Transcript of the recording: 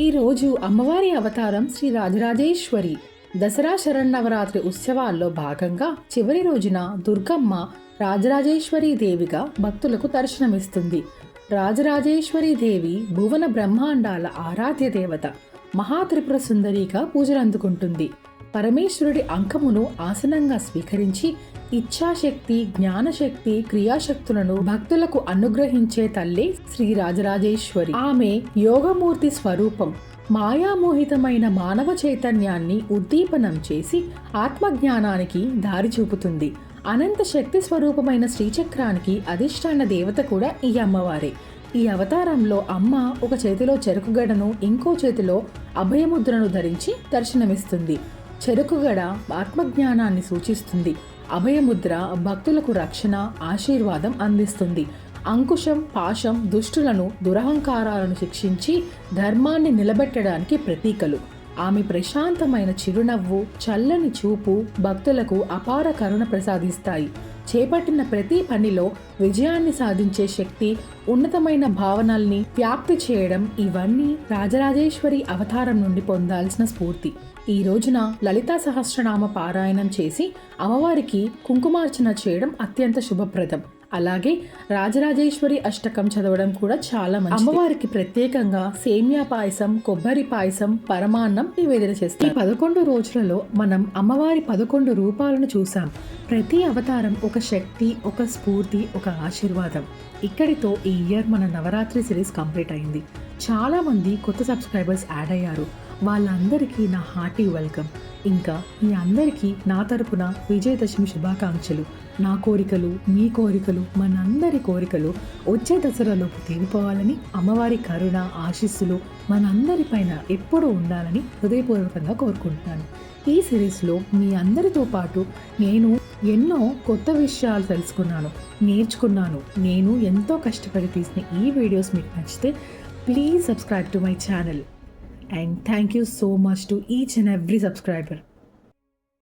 ఈరోజు అమ్మవారి అవతారం శ్రీ రాజరాజేశ్వరి. దసరా శరన్నవరాత్రి ఉత్సవాల్లో భాగంగా చివరి రోజున దుర్గమ్మ రాజరాజేశ్వరి దేవిగా భక్తులకు దర్శనమిస్తుంది. రాజరాజేశ్వరి దేవి భువన బ్రహ్మాండాల ఆరాధ్య దేవత మహాత్రిపుర సుందరిగా పూజలందుకుంటుంది. పరమేశ్వరుడి అంకమును ఆసనంగా స్వీకరించి ఇచ్ఛాశక్తి జ్ఞానశక్తి క్రియాశక్తులను భక్తులకు అనుగ్రహించే తల్లి శ్రీ రాజరాజేశ్వరి. ఆమె యోగమూర్తి స్వరూపం. మాయామోహితమైన మానవ చైతన్యాన్ని ఉద్దీపనం చేసి ఆత్మజ్ఞానానికి దారి చూపుతుంది. అనంత శక్తి స్వరూపమైన శ్రీచక్రానికి అధిష్టాన దేవత కూడా ఈ అమ్మవారే. ఈ అవతారంలో అమ్మ ఒక చేతిలో చెరుకుగడను ఇంకో చేతిలో అభయముద్రను ధరించి దర్శనమిస్తుంది. చెరుకుగడ ఆత్మజ్ఞానాన్ని సూచిస్తుంది. అభయముద్ర భక్తులకు రక్షణ ఆశీర్వాదం అందిస్తుంది. అంకుశం పాశం దుష్టులను దురహంకారాలను శిక్షించి ధర్మాన్ని నిలబెట్టడానికి ప్రతీకలు. ఆమె ప్రశాంతమైన చిరునవ్వు చల్లని చూపు భక్తులకు అపార కరుణ ప్రసాదిస్తాయి. చేపట్టిన ప్రతి పనిలో విజయాన్ని సాధించే శక్తి ఉన్నతమైన భావనల్ని వ్యాప్తి చేయడం ఇవన్నీ రాజరాజేశ్వరి అవతారం నుండి పొందాల్సిన స్ఫూర్తి. ఈ రోజున లలితా సహస్రనామ పారాయణం చేసి అమ్మవారికి కుంకుమార్చన చేయడం అత్యంత శుభప్రదం. అలాగే రాజరాజేశ్వరి అష్టకం చదవడం కూడా చాలా మంచి అమ్మవారికి ప్రత్యేకంగా సేమియా పాయసం కొబ్బరి పాయసం పరమాన్నం నివేదన చేస్తారు. ఈ పదకొండు రోజులలో మనం అమ్మవారి పదకొండు రూపాలను చూసాం. ప్రతి అవతారం ఒక శక్తి ఒక స్ఫూర్తి ఒక ఆశీర్వాదం. ఇక్కడితో ఈ ఇయర్ మన నవరాత్రి సిరీస్ కంప్లీట్ అయింది. చాలామంది కొత్త సబ్స్క్రైబర్స్ యాడ్ అయ్యారు. వాళ్ళందరికీ నా హార్టీ వెల్కమ్. ఇంకా మీ అందరికీ నా తరపున విజయదశమి శుభాకాంక్షలు. నా కోరికలు మీ కోరికలు మనందరి కోరికలు వచ్చే దసరాలోపు తీరిపోవాలని అమ్మవారి కరుణ ఆశీస్సులు మనందరిపైన ఎప్పుడూ ఉండాలని హృదయపూర్వకంగా కోరుకుంటున్నాను. ఈ సిరీస్లో మీ అందరితో పాటు నేను ఎన్నో కొత్త విషయాలు తెలుసుకున్నాను నేర్చుకున్నాను. నేను ఎంతో కష్టపడి తీసిన ఈ వీడియోస్ మీకు నచ్చితే Please subscribe to my channel and thank you so much to each and every subscriber.